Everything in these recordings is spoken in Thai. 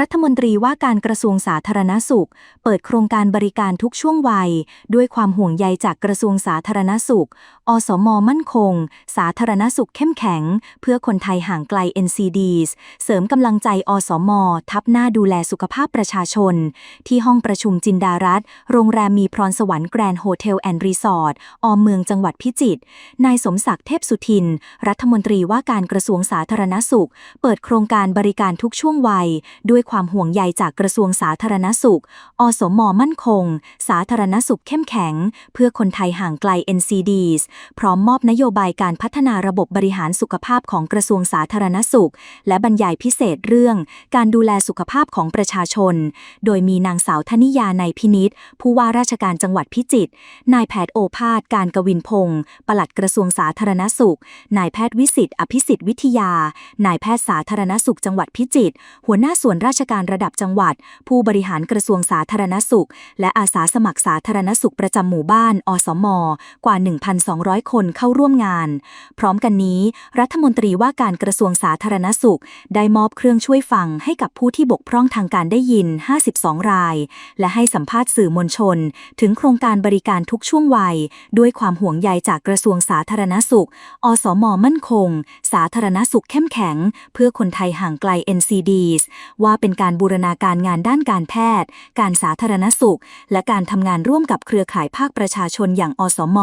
รัฐมนตรีว่าการกระทรวงสาธารณสุข เปิดโครงการบริการทุกช่วงวัย ด้วยความห่วงใยจากกระทรวงสาธารณสุข อสมมั่นคง สาธารณสุขเข้มแข็ง เพื่อคนไทยห่างไกล NCDs เสริมกำลังใจอสม ทับหน้าดูแลสุขภาพประชาชน ที่ห้องประชุมจินดารัฐ โรงแรมมีพรสวรรค์แกรนด์โฮเทลแอนด์รีสอร์ทออมเมืองจังหวัดพิจิตรนายสมศักดิ์เทพสุทิน รัฐมนตรีว่าการกระทรวงสาธารณสุข เปิดโครงการบริการทุกช่วงวัยด้วยความห่วงใยจากกระทรวงสาธารณสุข อสมมั่นคง สาธารณสุขเข้มแข็ง เพื่อคนไทยห่างไกล NCDs พร้อมมอบนโยบายการพัฒนาระบบบริหารสุขภาพของกระทรวงสาธารณสุข และบรรยายพิเศษเรื่อง การดูแลสุขภาพของประชาชน โดยมีนางสาวธนิยาในพินิษผู้ว่าราชการจังหวัดพิจิตร นายแพทย์โอภาส การกวินพงศ์ปลัดกระทรวงสาธารณสุข นายแพทย์วิสิทธิ์อภิสิทธิ์วิทยา นายแพทย์สาธารณสุขจังหวัดพิจิตร หัวหน้าส่วนราชชการระดับจังหวัด ผู้บริหารกระทรวงสาธารณสุข และอาสาสมัครสาธารณสุขประจำหมู่บ้าน อสม กว่า 1,200 คนเข้าร่วมงาน พร้อมกันนี้ รัฐมนตรีว่าการกระทรวงสาธารณสุข ได้มอบเครื่องช่วยฟังให้กับผู้ที่บกพร่องทางการได้ยิน 52 ราย และให้สัมภาษณ์สื่อมวลชน ถึงโครงการบริการทุกช่วงวัย ด้วยความห่วงใยจากกระทรวงสาธารณสุข อสม มั่นคง สาธารณสุขเข้มแข็ง เพื่อคนไทยห่างไกล NCDs ว่าเป็นเป็นการบูรณาการงานด้านการแพทย์ การสาธารณสุข และการทำงานร่วมกับเครือข่ายภาคประชาชนอย่างอสม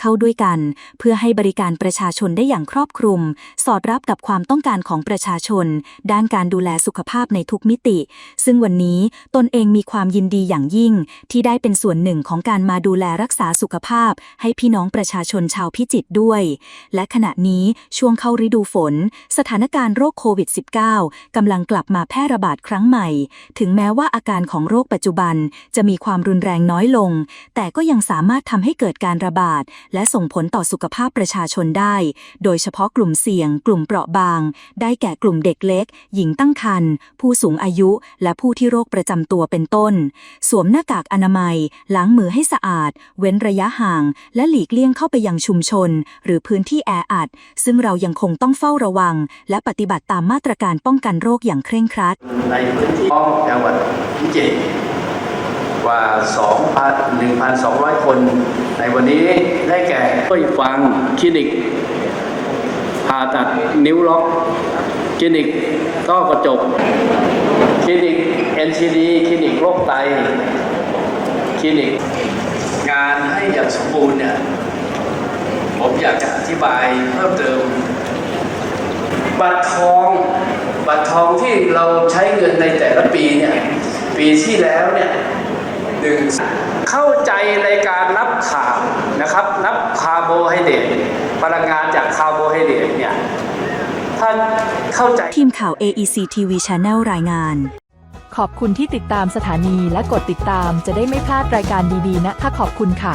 เข้าด้วยกัน เพื่อให้บริการประชาชนได้อย่างครอบคลุม สอดรับกับความต้องการของประชาชน ด้านการดูแลสุขภาพในทุกมิติ ซึ่งวันนี้ตนเองมีความยินดีอย่างยิ่ง ที่ได้เป็นส่วนหนึ่งของการมาดูแลรักษาสุขภาพ ให้พี่น้องประชาชนชาวพิจิตรด้วย และขณะนี้ช่วงเข้าฤดูฝน สถานการณ์โรคโควิด -19 กำลังกลับมาแพร่ระบาดครั้งใหม่ ถึงแม้ว่าอาการของโรคปัจจุบันจะมีความรุนแรงน้อยลง แต่ก็ยังสามารถทำให้เกิดการระบาด และส่งผลต่อสุขภาพประชาชนได้ โดยเฉพาะกลุ่มเสี่ยง กลุ่มเปราะบาง ได้แก่กลุ่มเด็กเล็ก หญิงตั้งครรภ์ผู้สูงอายุ และผู้ที่โรคประจำตัวเป็นต้น สวมหน้ากากอนามัย ล้างมือให้สะอาด เว้นระยะห่าง และหลีกเลี่ยงเข้าไปยังชุมชน หรือพื้นที่แออัด ซึ่งเรายังคงต้องเฝ้าระวัง และปฏิบัติตามมาตรการป้องกันโรคอย่างเคร่งครัดในพื้นที่ของจังหวัดพิจิตรกว่า2,1200 คน ในวันนี้ได้แก่ช่วยฟังคลินิกผ่าตัดนิ้วล็อก คลินิกต้อกระจก คลินิก NCD คลินิกโรคไต คลินิก งานให้อย่างสมบูรณ์เนี่ย ผมอยากจะอธิบายเพิ่มเติม บัตรทองบัตรทองที่เราใช้เงินในแต่ละปีเนี่ยปีที่แล้วเนี่ยหนึ่งเข้าใจในการนับข่าวนะครับนับคาร์โบไฮเดรตพลังงานจากคาร์โบไฮเดรตเนี่ยถ้าเข้าใจทีมข่าว AEC TV Channel รายงาน ขอบคุณที่ติดตามสถานีและกดติดตามจะได้ไม่พลาดรายการดีๆนะคะขอบคุณค่ะ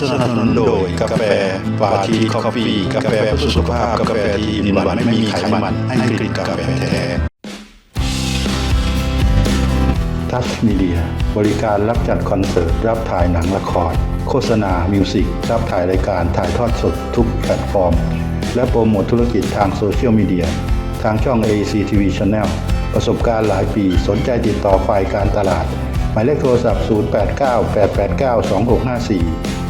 สนับสนุนโดยกาแฟปาทีคอฟฟี่กาแฟเพื่อสุขภาพกาแฟที่มีหวานไม่มีไขมันให้กลิ่นกาแฟแท้ทัสมีเดียบริการรับจัดคอนเสิร์ต รับถ่ายหนังละคร โฆษณา มิวสิก รับถ่ายรายการถ่ายทอดสดทุกแพลตฟอร์ม และโปรโมทธุรกิจทางโซเชียลมีเดีย ทางช่อง AC TV Channel ประสบการณ์หลายปีสนใจติดต่อฝ่ายการตลาด หมายเลขโทรศัพท์ 089 889 2654